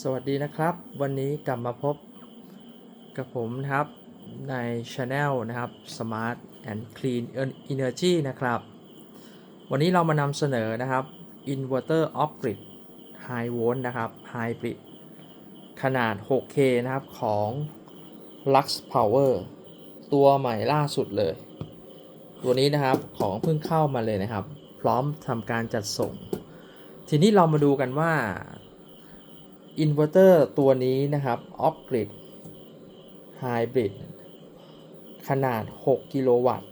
สวัสดีนะครับ วันนี้กลับมาพบกับผมนะครับใน Channel นะครับ Smart and Clean Energy นะครับ วันนี้เรามานำเสนอนะครับ Inverter Off Grid High Volt นะครับ Hybrid ขนาด 6K นะครับของ Lux Power ตัวใหม่ล่าสุดเลย ตัวนี้นะครับของเพิ่งเข้ามาเลยนะครับ พร้อมทำการจัดส่ง ทีนี้เรามาดูกันว่า อินเวอร์เตอร์ตัวนี้นะครับ Off Grid Hybrid ขนาด 6 กิโลวัตต์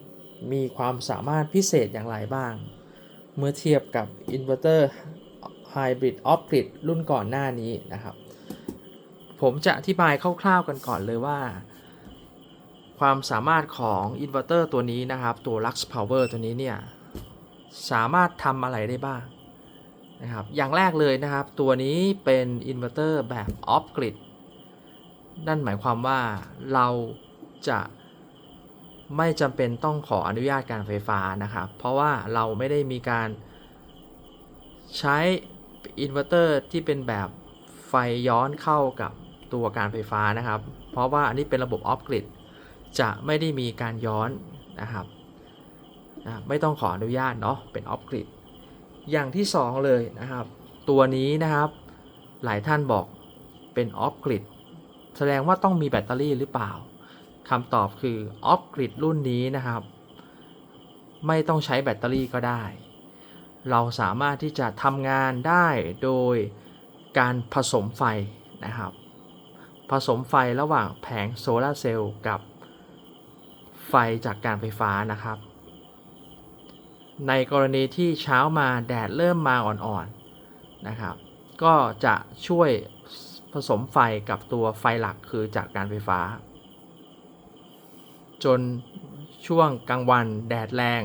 มีความสามารถพิเศษอย่างไรบ้าง เมื่อเทียบกับอินเวอร์เตอร์ Hybrid Off Grid รุ่นก่อนหน้านี้นะครับ ผมจะอธิบายคร่าวๆกันก่อนเลยว่า ความสามารถของอินเวอร์เตอร์ตัวนี้นะครับ ตัว Lux Power ตัวนี้เนี่ย สามารถทำอะไรได้บ้าง นะครับ อย่างแรกเลยนะครับ ตัวนี้เป็นอินเวอร์เตอร์แบบออฟกริดนั่นหมายความว่าเราจะไม่จำเป็นต้องขออนุญาตการไฟฟ้านะครับ เพราะว่าเราไม่ได้มีการใช้อินเวอร์เตอร์ที่เป็นแบบไฟย้อนเข้ากับตัวการไฟฟ้านะครับ เพราะว่าอันนี้เป็นระบบออฟกริดจะไม่ได้มีการย้อนนะครับ ไม่ต้องขออนุญาตเนาะเป็นออฟกริด อย่างที่ 2 เลยนะครับ ตัวนี้นะครับหลายท่านบอกเป็นออฟกริดแสดงว่าต้องมีแบตเตอรี่หรือเปล่าคำตอบคือออฟกริดรุ่นนี้นะครับ ไม่ต้องใช้แบตเตอรี่ก็ได้ เราสามารถที่จะทำงานได้โดยการผสมไฟนะครับ ผสมไฟระหว่างแผงโซลาร์เซลล์กับไฟจากการไฟฟ้านะครับ ในกรณีที่เช้ามาแดดเริ่มมาอ่อนๆนะครับ ก็จะช่วยผสมไฟกับตัวไฟหลักคือจากการไฟฟ้า จนช่วงกลางวันแดดแรง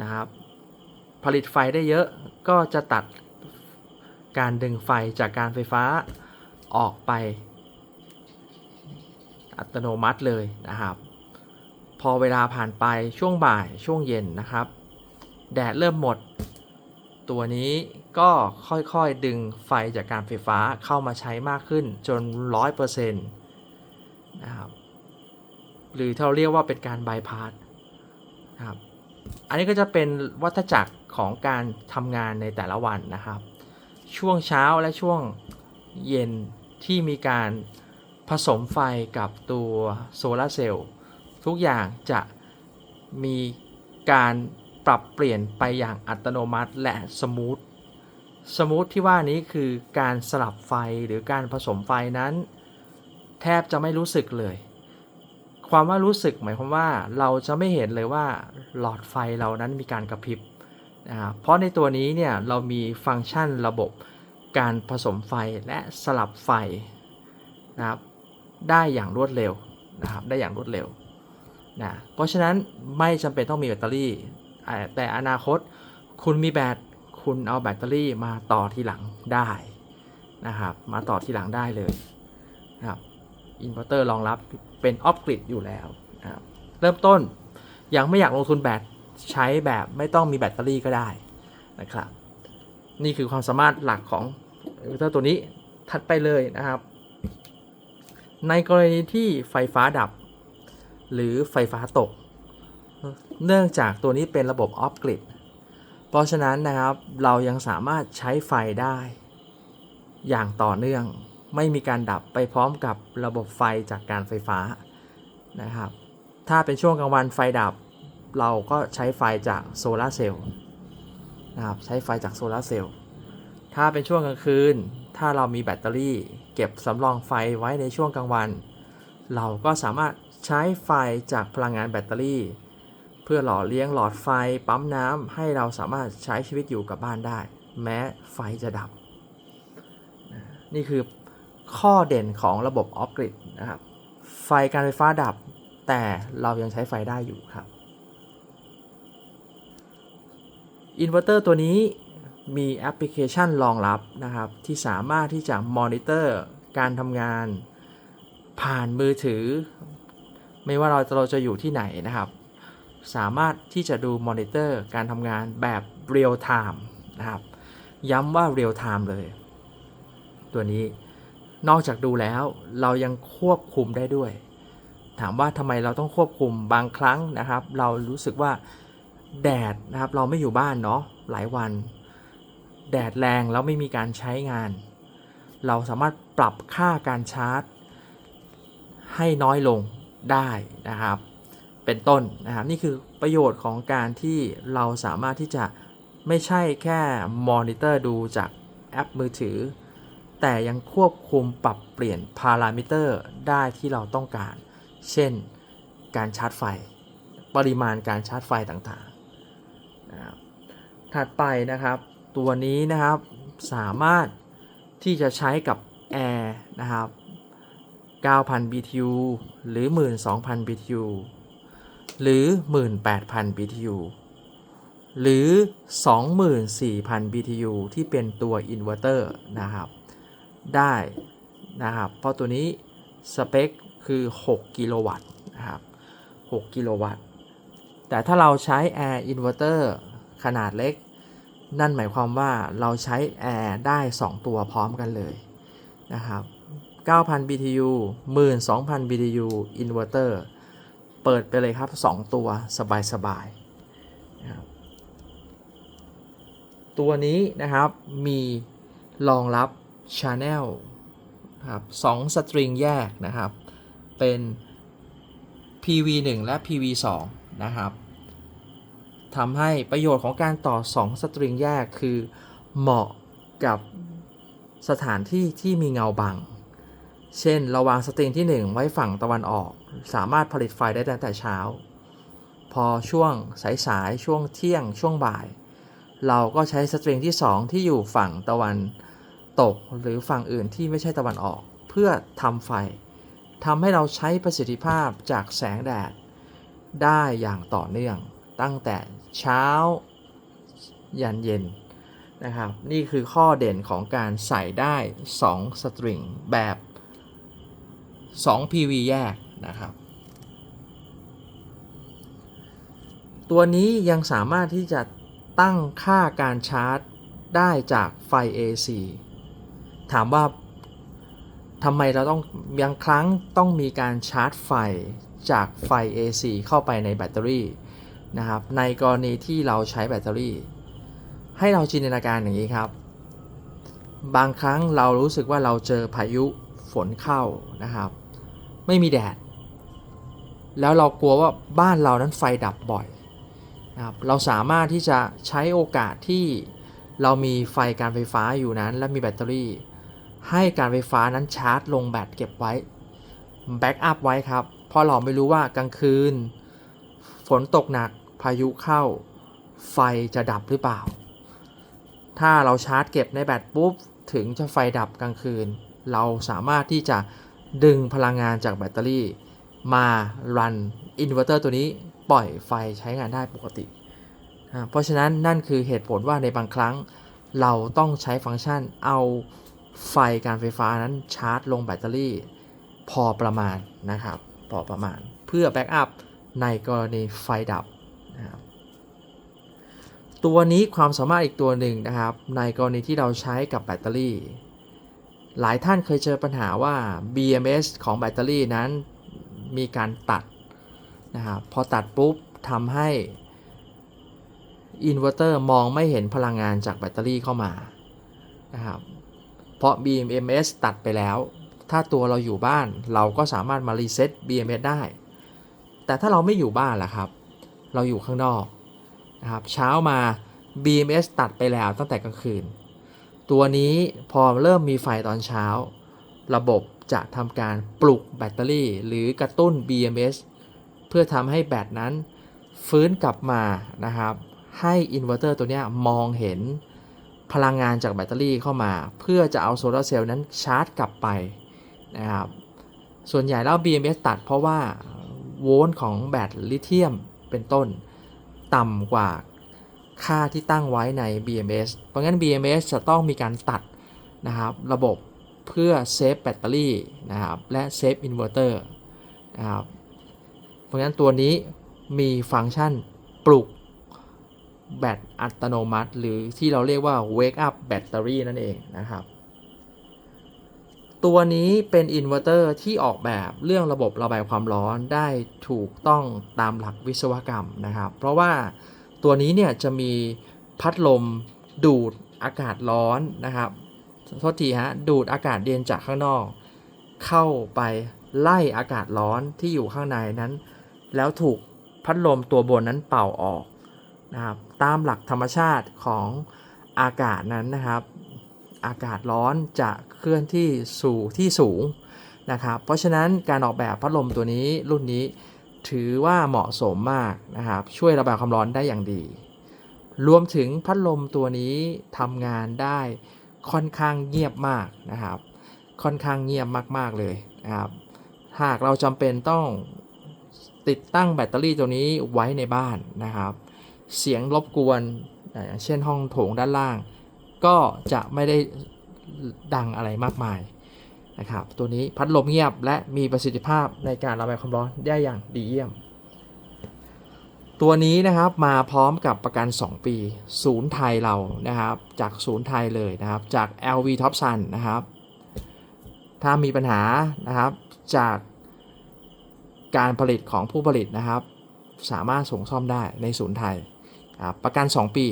นะครับ ผลิตไฟได้เยอะก็จะตัดการดึงไฟจากการไฟฟ้าออกไป อัตโนมัติเลยนะครับ พอเวลาผ่านไปช่วงบ่ายช่วงเย็นนะครับ แดดเริ่มหมด ตัวนี้ก็ค่อยๆดึงไฟจากการไฟฟ้าเข้ามาใช้มากขึ้นจน 100%นะครับหรือเราเรียกว่าเป็นการบายพาสนะครับอันนี้ก็จะเป็นวัฏจักรของการทำงานในแต่ละวันนะครับ ช่วงเช้าและช่วงเย็นที่มีการผสมไฟกับตัวโซลาร์เซลล์ทุกอย่างจะมีการ ปรับเปลี่ยนไปอย่างอัตโนมัติและสมูทสมูทที่ว่านี้คือการสลับไฟหรือการผสมไฟนั้น แทบจะไม่รู้สึกเลย ความว่ารู้สึกหมายความว่าเราจะไม่เห็นเลยว่าหลอดไฟเรานั้นมีการกระพริบนะครับเพราะในตัวนี้เนี่ยเรามีฟังก์ชันระบบการผสมไฟและสลับไฟนะครับได้อย่างรวดเร็วนะครับได้อย่างรวดเร็วนะเพราะฉะนั้นไม่จำเป็นต้องมีแบตเตอรี่ แต่อนาคตคุณมีแบตคุณเอาแบตเตอรี่มาต่อทีหลังได้นะครับ มาต่อทีหลังได้เลยนะครับอินเวอร์เตอร์รองรับเป็นออฟกริดอยู่แล้วนะครับเริ่มต้นยังไม่อยากลงทุนแบตใช้แบบไม่ต้องมีแบตเตอรี่ก็ได้นะครับ นี่คือความสามารถหลักของอินเวอร์เตอร์ตัวนี้ถัดไปเลยนะครับ ในกรณีที่ไฟฟ้าดับ หรือไฟฟ้าตก เนื่องจากตัวนี้เป็นระบบออฟกริดเพราะฉะนั้นนะครับเรายังสามารถใช้ไฟได้ อย่างต่อเนื่องไม่มีการดับไปพร้อมกับระบบไฟจากการไฟฟ้านะครับ ถ้าเป็นช่วงกลางวันไฟดับ เราก็ใช้ไฟจากโซลาเซลล์นะครับใช้ไฟจากโซลาเซลล์ถ้าเป็นช่วงกลางคืน ถ้าเรามีแบตเตอรี่ เก็บสำรองไฟไว้ในช่วงกลางวัน เราก็สามารถใช้ไฟจากพลังงานแบตเตอรี่ เพื่อหล่อเลี้ยงหลอดไฟปั๊มน้ำให้เราสามารถใช้ชีวิตอยู่กับบ้านได้ แม้ไฟจะดับ นี่คือข้อเด่นของระบบออฟกริดนะครับ ไฟการไฟฟ้าดับ แต่เรายังใช้ไฟได้อยู่ครับอินเวอร์เตอร์ตัวนี้มีแอปพลิเคชันรองรับนะครับ ที่สามารถที่จะมอนิเตอร์การทำงานผ่านมือถือ ไม่ว่าเราจะเราจะอยู่ที่ไหนนะครับ สามารถที่จะดูมอนิเตอร์การทำงานแบบเรียลไทม์นะครับ ย้ำว่าเรียลไทม์เลย ตัวนี้นอกจากดูแล้วเรายังควบคุมได้ด้วย ถามว่าทำไมเราต้องควบคุมบางครั้งนะครับ เรารู้สึกว่าแดดนะครับเราไม่อยู่บ้านเนาะหลายวัน แดดแรงแล้วไม่มีการใช้งาน เราสามารถปรับค่าการชาร์จ ให้น้อยลงได้นะครับ เป็นต้นนะครับนี่คือประโยชน์ของการที่เราสามารถที่จะไม่ใช่แค่มอนิเตอร์ดูจากแอปมือถือ แต่ยังควบคุมปรับเปลี่ยนพารามิเตอร์ได้ที่เราต้องการ เช่นการชาร์จไฟ ปริมาณการชาร์จไฟต่างๆนะครับถัดไปนะครับ ตัวนี้นะครับสามารถที่จะใช้กับแอร์นะครับ 9,000 BTU หรือ 12,000 BTU หรือ 18,000 BTU หรือ 24,000 BTU ที่เป็นตัวอินเวอร์เตอร์นะครับ ได้นะครับ เพราะตัวนี้สเปคคือ 6 กิโลวัตต์นะครับ 6 กิโลวัตต์ แต่ถ้าเราใช้ Air Inverter ขนาดเล็ก นั่นหมายความว่าเราใช้แอร์ได้ 2 ตัวพร้อมกันเลยนะครับ 9,000 BTU 12,000 BTU Inverter เปิดไปเลยครับ 2 ตัวสบายๆนะครับตัวนี้นะครับมีรองรับ Channel ครับ2สตริงแยกนะครับ เป็น PV1 และ PV2 นะครับทำให้ประโยชน์ของการต่อ 2 สตริงแยกคือเหมาะกับสถานที่ที่มีเงาบัง เช่นเราวางสตริงที่ 1 ไว้ฝั่งตะวันออก สามารถผลิตไฟได้ตั้งแต่เช้า พอช่วงสายๆช่วงเที่ยงช่วงบ่าย เราก็ใช้สตริงที่ 2 ที่อยู่ฝั่งตะวันตกหรือฝั่งอื่นที่ไม่ใช่ตะวันออก เพื่อทำไฟทำให้เราใช้ประสิทธิภาพจากแสงแดด ได้อย่างต่อเนื่อง ตั้งแต่เช้า ยันเย็นนะครับ นี่คือข้อเด่นของการใส่ได้ 2 สตริงแบบ 2 PV แยก นะครับ ตัวนี้ยังสามารถที่จะตั้งค่าการชาร์จได้จากไฟ AC ถามว่าทำไมเราต้องยังครั้งต้องมีการชาร์จไฟจากไฟ AC เข้าไปในแบตเตอรี่นะครับ ในกรณีที่เราใช้แบตเตอรี่ ให้เราจินตนาการอย่างนี้ครับ บางครั้งเรารู้สึกว่าเราเจอพายุฝนเข้านะครับ ไม่มีแดด แล้วเรากลัวว่าบ้านเรานั้นไฟดับบ่อยนะครับเราสามารถที่จะใช้โอกาสที่เรามีไฟการไฟฟ้าอยู่นั้น และมีแบตเตอรี่ ให้การไฟฟ้านั้นชาร์จลงแบตเก็บไว้แบ็กอัพไว้ครับ เพราะเราไม่รู้ว่ากลางคืน ฝนตกหนักพายุเข้า ไฟจะดับหรือเปล่า ถ้าเราชาร์จเก็บในแบตปุ๊บ ถึงจะไฟดับกลางคืน เราสามารถที่จะดึงพลังงานจากแบตเตอรี่ มารันอินเวอร์เตอร์ตัวนี้ปล่อยไฟใช้งานได้ปกติ เพราะฉะนั้นนั่นคือเหตุผลว่าในบางครั้ง เราต้องใช้ฟังก์ชันเอาไฟการไฟฟ้านั้นชาร์จลงแบตเตอรี่ พอประมาณนะครับพอประมาณ เพื่อแบ็กอัพในกรณีไฟดับนะครับตัวนี้ความสามารถอีกตัวหนึ่งนะครับ ในกรณีที่เราใช้กับแบตเตอรี่ หลายท่านเคยเจอปัญหาว่า BMS ของแบตเตอรี่นั้น มีการตัดนะครับพอตัดปุ๊บทำให้อินเวอร์เตอร์มองไม่เห็นพลังงานจากแบตเตอรี่เข้ามานะครับเพราะ BMS ตัดไปแล้ว ถ้าตัวเราอยู่บ้านเราก็สามารถมารีเซ็ต BMS ได้ แต่ถ้าเราไม่อยู่บ้านล่ะครับ เราอยู่ข้างนอกนะครับเช้ามา BMS ตัดไปแล้วตั้งแต่กลางคืน ตัวนี้พอเริ่มมีไฟตอนเช้า ระบบ จะทำการปลุกแบตเตอรี่ หรือกระตุ้น BMS เพื่อทำให้แบตนั้นฟื้นกลับมานะครับ ให้อินเวอร์เตอร์ตัวนี้มองเห็นพลังงานจากแบตเตอรี่เข้ามา เพื่อจะเอาโซลาร์เซลล์นั้นชาร์จกลับไปนะครับ ส่วนใหญ่แล้ว BMS ตัดเพราะว่าโวลต์ของแบตลิเธียมเป็นต้น ต่ำกว่าค่าที่ตั้งไว้ใน BMS เพราะงั้น BMS จะต้องมีการตัดนะครับ ระบบ เพื่อเซฟแบตเตอรี่นะครับและเซฟอินเวอร์เตอร์นะครับเพราะงั้นตัวนี้มีฟังก์ชันปลุกแบตอัตโนมัติ หรือที่เราเรียกว่า wake up battery นั่นเองนะครับ ตัวนี้เป็นอินเวอร์เตอร์ที่ออกแบบเรื่องระบบระบายความร้อนได้ถูกต้องตามหลักวิศวกรรมนะครับ เพราะว่าตัวนี้เนี่ยจะมีพัดลมดูดอากาศร้อนนะครับ โทษทีฮะดูดอากาศเย็นจากข้างนอก เข้าไปไล่อากาศร้อนที่อยู่ข้างในนั้น แล้วถูกพัดลมตัวบนนั้นเป่าออกนะครับตามหลักธรรมชาติของอากาศนั้นนะครับ อากาศร้อนจะเคลื่อนที่สู่ที่สูงนะครับเพราะฉะนั้นการออกแบบพัดลมตัวนี้รุ่นนี้ถือว่าเหมาะสมมากนะครับ ช่วยระบายความร้อนได้อย่างดี รวมถึงพัดลมตัวนี้ทำงานได้ ค่อนข้างเงียบมากนะครับ ค่อนข้างเงียบมากๆเลยนะครับ หากเราจำเป็นต้องติดตั้งแบตเตอรี่ตัวนี้ไว้ในบ้านนะครับ เสียงรบกวนอย่างเช่นห้องโถงด้านล่าง ก็จะไม่ได้ดังอะไรมากมายนะครับ ตัวนี้พัดลมเงียบและมีประสิทธิภาพในการระบายความร้อนได้อย่างดีเยี่ยม ตัวนี้นะครับมาพร้อมกับประกัน 2 ปี ศูนย์ไทยเรานะครับ จากศูนย์ไทยเลยนะครับ จาก LV Top Sun นะครับ ถ้ามีปัญหานะครับจากการผลิตของผู้ผลิตนะครับ สามารถส่งซ่อมได้ในศูนย์ไทย ประกัน 2 ปี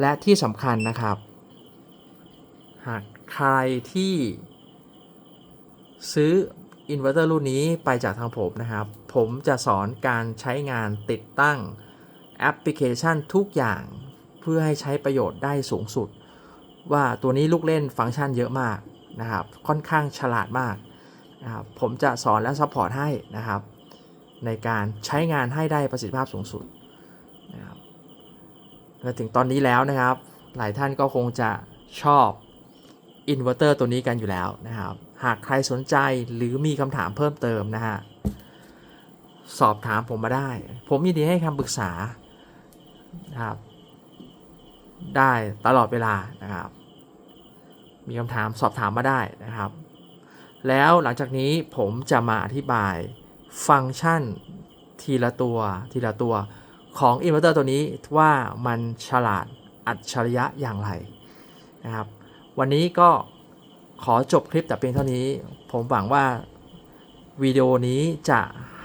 และที่สำคัญนะครับ หากใครที่ซื้ออินเวอร์เตอร์รุ่นนี้ไปจากทางผมนะครับ ผมจะสอนการใช้งานติดตั้งแอปพลิเคชันทุกอย่างเพื่อให้ใช้ประโยชน์ได้สูงสุด ว่าตัวนี้ลูกเล่นฟังก์ชันเยอะมากนะครับ ค่อนข้างฉลาดมากนะครับผมจะสอนและซัพพอร์ตให้นะครับ ในการใช้งานให้ได้ประสิทธิภาพสูงสุดนะครับมาถึงตอนนี้แล้วนะครับ หลายท่านก็คงจะชอบอินเวอร์เตอร์ตัวนี้กันอยู่แล้วนะครับ หากใครสนใจหรือมีคำถามเพิ่มเติมนะฮะ สอบถามผมมาได้ ผมยินดีให้คำปรึกษานะครับ ได้ตลอดเวลานะครับ มีคำถามสอบถามมาได้นะครับ แล้วหลังจากนี้ผมจะมาอธิบายฟังก์ชันทีละตัวทีละตัวของอินเวอร์เตอร์ตัวนี้ว่ามันฉลาดอัจฉริยะอย่างไรนะครับ วันนี้ก็ขอจบคลิปแต่เพียงเท่านี้ ผมหวังว่าวิดีโอนี้จะ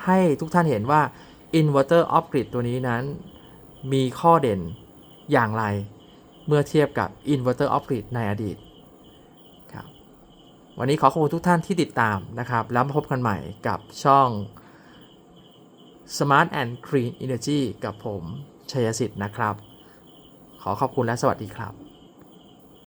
ให้ทุกท่านเห็นว่า Inverter Off Grid ตัวนี้นั้น มีข้อเด่นอย่างไร เมื่อเทียบกับ Inverter Off Grid ในอดีตครับวันนี้ขอขอบคุณทุกท่านที่ติดตามนะครับ แล้วมาพบกันใหม่กับช่อง Smart and Clean Energy กับผม ชัยสิทธิ์นะครับ ขอขอบคุณและสวัสดีครับ